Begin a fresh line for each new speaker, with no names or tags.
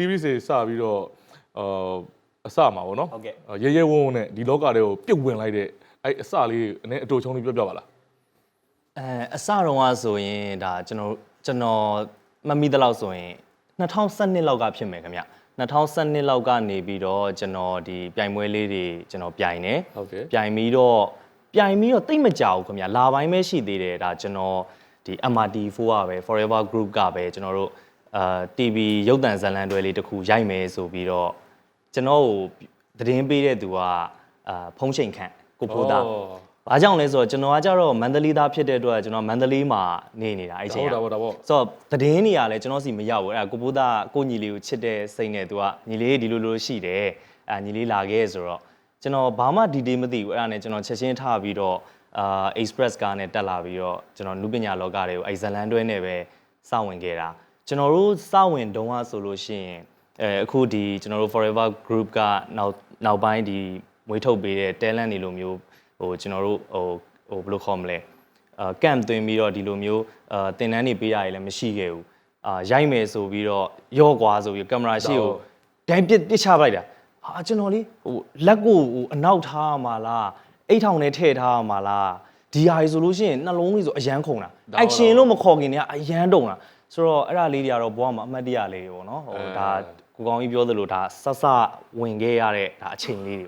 series တွေစပြီးတော့အာအစမှာပေါ့နော်
ဟုတ်ကဲ့
ရဲရဲဝုန်းဝုန်းနဲ့ဒီလောကတွေကိုပြုတ်ဝင်လိုက်တဲ့အဲ့အစလေးအနေအတူချုံလေးပြောပြပါလား
အဲအစတုန်းကဆိုရင်ဒါကျွန်တော်ကျွန်တော်မမိသလောက်ဆိုရင်2012လောက်ကဖြစ်မယ်ခင်ဗျ2012လောက်ကနေပြီးတော့ကျွန်တော်ဒီပြိုင်ပွဲလေးတွေကျွန်တော်ပြိုင်တယ်
ဟုတ်ကဲ့
ပြိုင်ပြီးတော့ပြိုင်ပြီးတော့တိတ်မကြောက်ဘူးခင်ဗျလာပိုင်းပဲရှိသေးတယ်ဒါကျွန်တော်ဒီ MRT4 ကပဲ Forever Group ကပဲကျွန်တော်တို့ အာ TV ရုပ်သံဇာတ်လမ်းတွဲလေးတစ်ခုရိုက်မယ်ဆိုပြီးတော့ကျွန်တော်ကိုသတင်းပေးတဲ့သူကအာဖုံးချိန်ခန့်ကိုဖိုးသားဘာကြောင့်လဲဆိုတော့ကျွန်တော်ကကြတော့မန္တလေးသားဖြစ်တဲ့အတွက်ကျွန်တော်မန္တလေးမှာနေနေတာအဲ့ချိန်
ဟုတ်
က
တာပေါ့ဒါပေါ့
ဆိုတော့သတင်းတွေကလည်းကျွန်တော်စီမရောက်ဘူးအဲ့ဒါကိုပိုးသားကိုညီလေးကိုချစ်တဲ့စိတ်နဲ့သူကညီလေးဒီလိုလိုရှိတယ်အဲ့ညီလေးလာခဲ့ဆိုတော့ကျွန်တော်ဘာမှဒီတေးမသိဘူးအဲ့ဒါနဲ့ကျွန်တော်ချက်ချင်းထားပြီးတော့အာ express ကားနဲ့တက်လာပြီးတော့ကျွန်တော်နုပညာလောကတွေကိုအဲ့ဇလန်တွဲနဲ့ပဲစဝင်ခဲ့တာ ကျွန်တော်တို့စဝင်တုန်းကဆိုလို့ရှိရင်အဲအခုဒီကျွန်တော်တို့ forever group ကနောက်နောက်ပိုင်းဒီမွေးထုတ်ပေးတဲ့ talent တွေလိုမျိုးဟိုကျွန်တော်တို့ဟိုဟိုဘယ်လိုခေါ်မလဲအာကမ်သွင်းပြီးတော့ဒီလိုမျိုးအာတင်တန်းနေပေးရည်လည်းမရှိခဲ့ဘူးအာရိုက်မယ်ဆိုပြီးတော့ရော့ကွာဆိုပြီးကင်မရာရှိကိုဒိုင်းပစ်ပစ်ချပလိုက်တာဟာကျွန်တော်လေးဟိုလက်ကိုဟိုအနောက်ထားရမှာလားအိတ်ထောင်ထဲထည့်ထားရမှာလားဒီဟာကြီးဆိုလို့ရှိရင်နှလုံးလေးဆိုအရန်ခုန်တာ
ဒါဟုတ်
action လို့မခေါ်ခင်တည်းကအရန်တုံတာ ဆိုတော့အဲ့ဒါလေးတွေကတော့ဘဝမှာအမှတ်တရလေးတွေပေါ့နော်ဟို
အဲ
ဒါကိုကောင်းကြီးပြောသလိုဒါဆက်ဆဝင်ခဲ့ရတဲ့ဒါအချိန်လေးတွေ